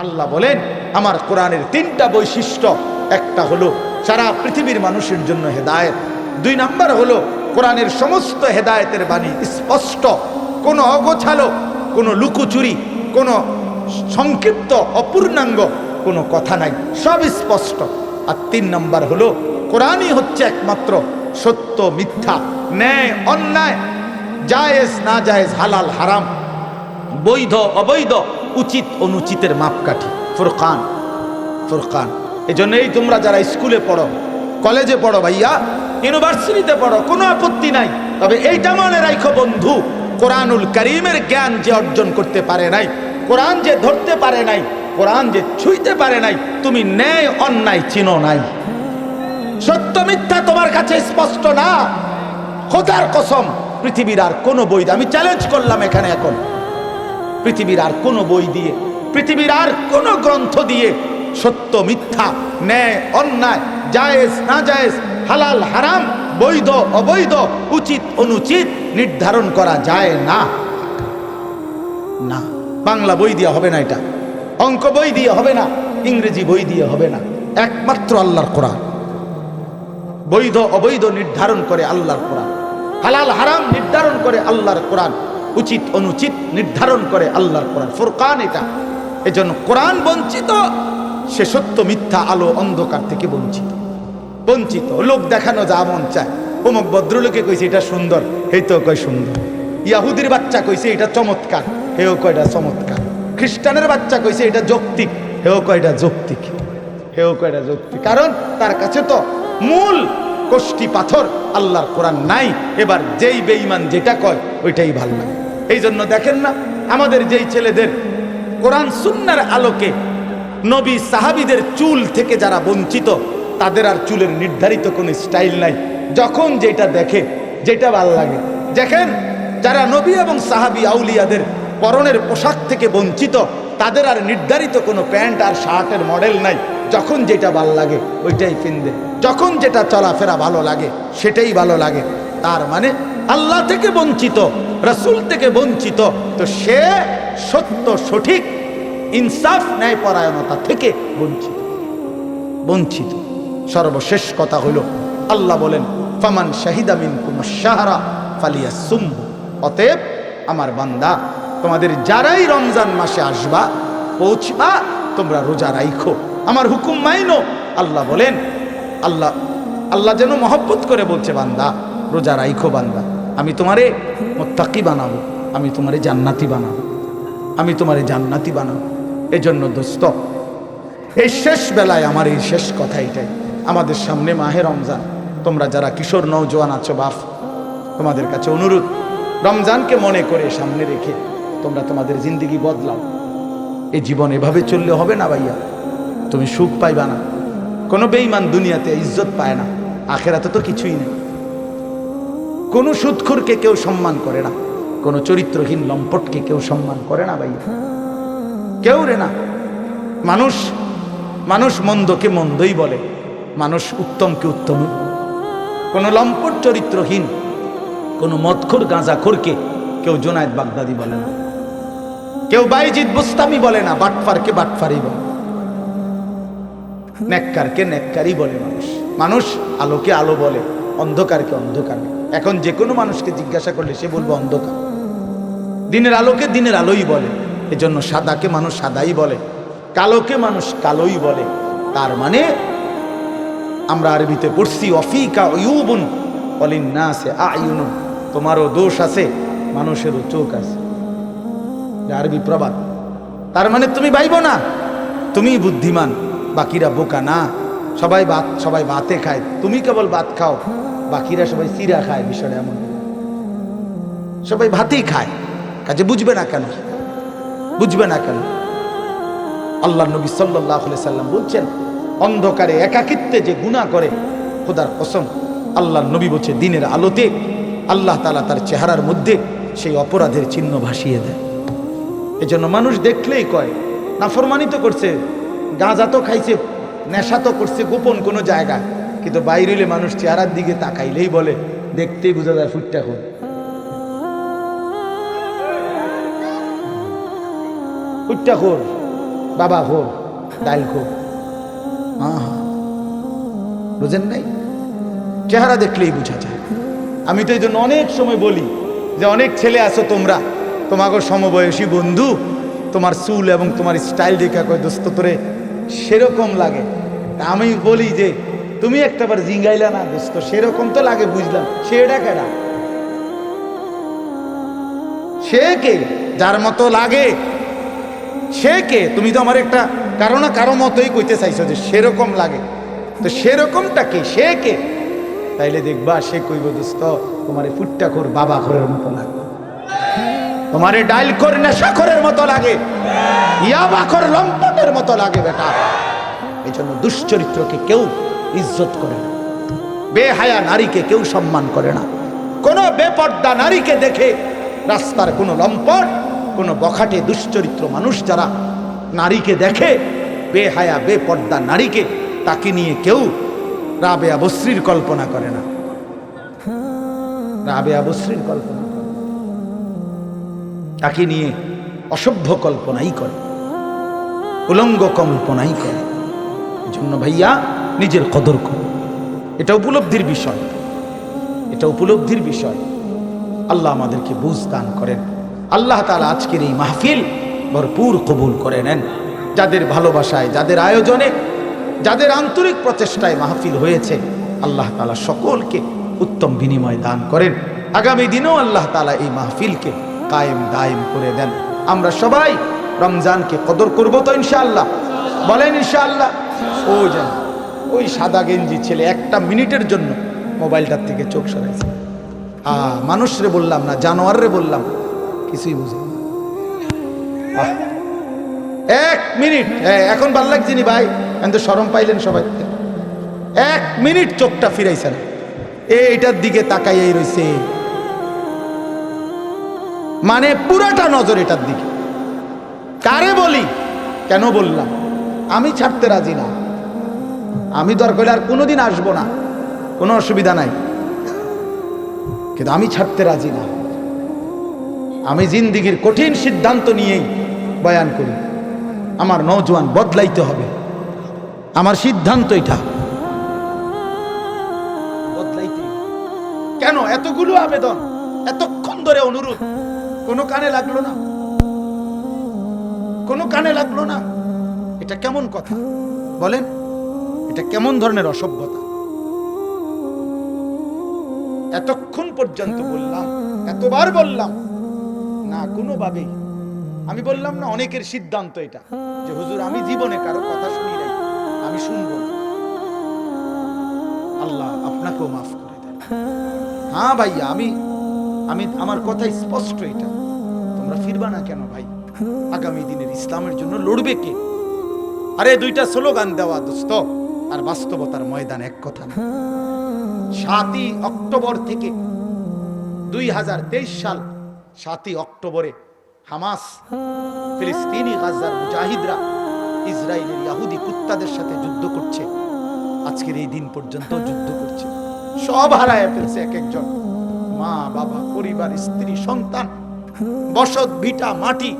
আল্লাহ বলেন, আমার কোরআনের তিনটা বৈশিষ্ট্য। একটা হলো, সারা পৃথিবীর মানুষের জন্য হেদায়েত। দুই নাম্বার হলো, কোরআনের সমস্ত হেদায়তের বাণী স্পষ্ট। কোনো অগোছালো, কোনো লুকোচুরি, কোনো সংক্ষিপ্ত, অপূর্ণাঙ্গ কোনো কথা নাই, সব স্পষ্ট। আর তিন নাম্বার হলো, কোরআনই হচ্ছে একমাত্র সত্য মিথ্যা, ন্যায়, অন্যায়, জায়েজ না জায়েজ হালাল, হারাম, বৈধ, অবৈধ। উচিত অনুচিতের মাপকাঠি। ফুরকান ফুরকান। এই জন্যই তোমরা যারা স্কুলে পড়ো, কলেজে পড়ো ভাইয়া, ইউনিভার্সিটিতে পড়ো, কোনো আপত্তি নাই। তবে এইটা মনে রাখো বন্ধু, কোরআনুল করিমের জ্ঞান যে অর্জন করতে পারে নাই, কোরআন যে ধরতে পারে নাই, কোরআন যে ছুঁইতে পারে নাই, তুমি ন্যায় অন্যায় চিনো নাই। সত্য মিথ্যা তোমার কাছে স্পষ্ট না। খোদার কসম, পৃথিবীর আর কোনো বই আমি চ্যালেঞ্জ করলাম এখানে এখন। পৃথিবীর আর কোনো বই দিয়ে, পৃথিবীর আর কোনো গ্রন্থ দিয়ে সত্য, মিথ্যা, ন্যায়, অন্যায়, জায়েজ, না জায়েজ, হালাল, হারাম, বৈধ, অবৈধ, উচিত, অনুচিত নির্ধারণ করা যায় না। না, বাংলা বই দিয়ে হবে না এটা। অঙ্ক বই দিয়ে হবে না, ইংরেজি বই দিয়ে হবে না। একমাত্র আল্লাহর কোরআন। বৈধ, অবৈধ নির্ধারণ করে আল্লাহর কোরআন। হালাল, হারাম নির্ধারণ করে আল্লাহর কোরআন। উচিত অনুচিত নির্ধারণ করে আল্লাহর কোরআন। ফোরকান এটা। এজন্য কোরআন বঞ্চিত, সে সত্য মিথ্যা আলো অন্ধকার থেকে বঞ্চিত। বঞ্চিত। লোক দেখানো যা মন চায়। অমুক ভদ্রলোকে কইছে, এটা সুন্দর। এই তো কয় সুন্দর। ইয়াহুদির বাচ্চা কইছে, এটা চমৎকার। হেও কয়টা চমৎকার। খ্রিস্টানের বাচ্চা কইছে, এটা যৌক্তিক। হেও কয়টা যৌক্তিক। হেও কয়টা যৌক্তিক। কারণ তার কাছে তো মূল কোষ্টি পাথর আল্লাহর কোরআন নাই। এবার যেই বেঈমান যেটা কয়, ওইটাই ভালো লাগে। এই জন্য দেখেন না, আমাদের যেই ছেলেদের কোরআন সুন্নার আলোকে নবী সাহাবিদের চুল থেকে যারা বঞ্চিত, তাদের আর চুলের নির্ধারিত কোনো স্টাইল নাই। যখন যেটা দেখে, যেটা ভালো লাগে। দেখেন, যারা নবী এবং সাহাবি আউলিয়াদের পরনের পোশাক থেকে বঞ্চিত, তাদের আর নির্ধারিত কোনো প্যান্ট আর শার্টের মডেল নাই। যখন যেটা ভালো লাগে, ওইটাই কিনবে। যখন যেটা চলাফেরা ভালো লাগে, সেটাই ভালো লাগে। তার মানে আল্লাহ থেকে বঞ্চিত, রসুল থেকে বঞ্চিত, তো সে সত্য, সঠিক, ইনসাফ ন্যায় পরায়ণতা থেকে বঞ্চিত। বঞ্চিত। সর্বশেষ কথা হলো, আল্লাহ বলেন, ফামান শাহিদা মিন সাহারা ফালিয়া সুম্ভ অতএব আমার বান্দা, তোমাদের যারাই রমজান মাসে আসবা, পৌঁছবা, তোমরা রোজা রাইখো। আমার হুকুম মাইনো। আল্লাহ বলেন, আল্লাহ আল্লাহ যেন মহব্বত করে বলছে, বান্দা, রোজা রাইখো বান্দা, আমি তোমারে মোত্তাকি বানাবো, আমি তোমারে জান্নাতি বানাবো, আমি তোমারে জান্নাতি বানাবো। এজন্য দোস্ত, এই শেষ বেলায় আমার এই শেষ কথা এটাই। আমাদের সামনে মাহে রমজান। তোমরা যারা কিশোর নৌজওয়ান আছো বাপ তোমাদের কাছে অনুরোধ, রমজানকে মনে করে সামনে রেখে তোমরা তোমাদের জিন্দিগি বদলাও। এই জীবন এভাবে চললে হবে না ভাইয়া? তুমি সুখ পাইবা না। কোনো বেইমান দুনিয়াতে ইজ্জত পায় না, আখেরাতে তো কিছুই নেই। কোনো সুৎখুরকে কেউ সম্মান করে না, কোনো চরিত্রহীন লম্পটকে কেউ সম্মান করে না ভাই কেউ রে না। মানুষ মানুষ মন্দকে মন্দই বলে, মানুষ উত্তমকে উত্তম কোনো লম্পট চরিত্রহীন, কোনো মদখোর গাঁজাখোরকে কেউ জোনায়েদ বাগদাদি বলে না। কেউ বাইজিৎ বুস্তামি বলে না, বাটফারকে বাটফারই বলে। নেককারকে নেককারই বলে মানুষ। মানুষ আলোকে আলো বলে, অন্ধকারকে অন্ধকার। এখন যে কোনো মানুষকে জিজ্ঞাসা করলে সে বলবে অন্ধকার। দিনের আলোকে দিনের আলোই বলে, এজন্য সাদাকে মানুষ সাদাই বলে, কালোকে মানুষ কালোই বলে। তার মানে আমরা আরবিতে পড়ছি, অফিকা ইউবুন অলিন না আছে আয়ুন তোমারও দোষ আছে, মানুষেরও চোখ আছে। আরবি প্রবাদ। তার মানে তুমি বাইব না তুমি বুদ্ধিমান। বাকিরা বোকা না। সবাই ভাত, সবাই ভাতে খায়। তুমি কেবল ভাত খাও, বাকিরা সবাই চিরা খায় বিষয়টা এমন। সবাই ভাতেই খায়। কাজে বুঝবে না কেন? বুঝবে না কেন? আল্লাহ নবী সাল্লাহ সাল্লাম বলছেন, অন্ধকারে একাকিত্বে যে গুণা করে, খোদার কসম আল্লাহ নবী বলছে, দিনের আলোতে আল্লাহ তালা তার চেহারার মধ্যে সেই অপরাধের চিহ্ন ভাসিয়ে দেয়। এজন্য মানুষ দেখলেই কয়, নাফরমানি তো করছে। গাঁজা তো খাইছে, নেশা তো করছে গোপন কোনো জায়গায় কিন্তু বাইরে মানুষ চেহারার দিকে তাকাইলেই বলে, দেখতেই বোঝা যায় ফুটটা খুব ফুটটা খোর বাবা খোর ডাইল খোর বুঝেন নাই? চেহারা দেখলেই বোঝা যায়। আমি তো এই জন্য অনেক সময় বলি যে, অনেক ছেলে আছো তোমরা। তোমাকে সমবয়সী বন্ধু, তোমার চুল এবং তোমার স্টাইল দেখা কয়, দোস্ত, তোরে সেরকম লাগে। আমি বলি যে, তুমি একটাবার জিঙ্গাইলা না দোস্ত, সেরকম তো লাগে বুঝলাম। সেটা কেডা? সে কে? যার মতো লাগে। সে কে? তুমি তো আমার একটা কারও না কারও মতোই কইতে চাইছো যে, সেরকম লাগে। তো সেরকমটা কে? সে কে? তাইলে দেখবা, সে কইব, দোস্ত, তোমার ফুটটা কর বাবা খরের মতো লাগে। তোমার ডাইল কর নেশাখরের মতো লাগে, ইয়াবা কর লম্পটের মতো লাগে বেটা। এই জন্য দুশ্চরিত্রকে কেউ ইজ্জত করে না, বেহায়া নারীকে কেউ সম্মান করে না। কোনো বেপর্দা নারীকে দেখে রাস্তার কোনো লম্পট, কোনো বখাটে দুশ্চরিত্র মানুষ যারা নারীকে দেখে, বেহায়া, বেপর্দা নারীকে, তাকে নিয়ে কেউ রাবে আবশ্রীর কল্পনা করে না। রাবে আবশ্রীর কল্পনা। তাকে নিয়ে অসভ্য কল্পনাই করে, উলঙ্গ কল্পনাই করে। জন্য ভাইয়া নিজের কদর করো। এটা উপলব্ধির বিষয়। এটা উপলব্ধির বিষয়। আল্লাহ আমাদেরকে বুঝ দান করেন। আল্লাহ তালা আজকের এই মাহফিল ভরপুর কবুল করে নেন। যাদের ভালোবাসায়, যাদের আয়োজনে, যাদের আন্তরিক প্রচেষ্টায় মাহফিল হয়েছে, আল্লাহ তালা সকলকে উত্তম বিনিময় দান করেন। আগামী দিনেও আল্লাহ তালা এই মাহফিলকে কায়েম দায়েম করে দেন। আমরা সবাই রমজানকে কদর করব তো ইনশাআল্লাহ। বলেন ইনশাআল্লাহ। ও যেন ওই সাদা গেঞ্জি ছেলে একটা মিনিটের জন্য মোবাইলটার থেকে চোখ সরাইছে। আ, মানুষরে বললাম না, জানোয়াররে বললাম। কিছুই বুঝি না। এক মিনিট। হ্যাঁ এখন ভালো লাগছে নি ভাই? এখন তো সরম পাইলেন সবাই। এক মিনিট চোখটা ফিরাইছে ফিরাইছেন এইটার দিকে তাকাইয়াই রইছে। মানে পুরাটা নজর এটার দিকে। কারে বলি? কেন বললাম? আমি ছাড়তে রাজি না। আমি দরকার আর কোনোদিন আসব না। কোনো অসুবিধা নাই। কিন্তু আমি ছাড়তে রাজি না। আমি জিন্দিগির কঠিন সিদ্ধান্ত নিয়েই বয়ান করি। আমার নৌজওয়ান বদলাইতে হবে। আমার সিদ্ধান্ত এটা। কেন? এতগুলো আবেদন, এতক্ষণ ধরে অনুরোধ। কোনো কানে লাগল না। কোনো কানে লাগল না। এটা কেমন কথা? বলেন, এটা কেমন ধরনের অসভ্যতা? এতক্ষণ পর্যন্ত বললাম, এতবার বললাম, না, কোনোভাবেই। আমি বললাম না, অনেকের সিদ্ধান্ত এটা, যে হুজুর, আমি জীবনে কারও কথা শুনি নাই, আমি শুনব। আল্লাহ আপনাকেও মাফ করে দেন। হ্যাঁ ভাইয়া, আমি আমি, আমার কথা স্পষ্ট এটা। তোমরা ফিরবা না কেন ভাই? আগামী দিনের ইসলামের জন্য লড়বে কে? আরে, দুইটা স্লোগান দেওয়া, দোস্ত। আর বাস্তবতার ময়দান এক কথা না। সাতই অক্টোবর থেকে দুই হাজার তেইশ সাল, সাতই অক্টোবরে হামাস, ফিলিস্তিনি গাজার মুজাহিদরা, ইসরায়েলের ইয়াহুদি কুত্তাদের সাথে যুদ্ধ করছে। আজকের এই দিন পর্যন্ত যুদ্ধ করছে। সব হারায় ফেলছে এক একজন। মা বাবা পরিবার স্ত্রী সন্তান বসত ভিটা মাটি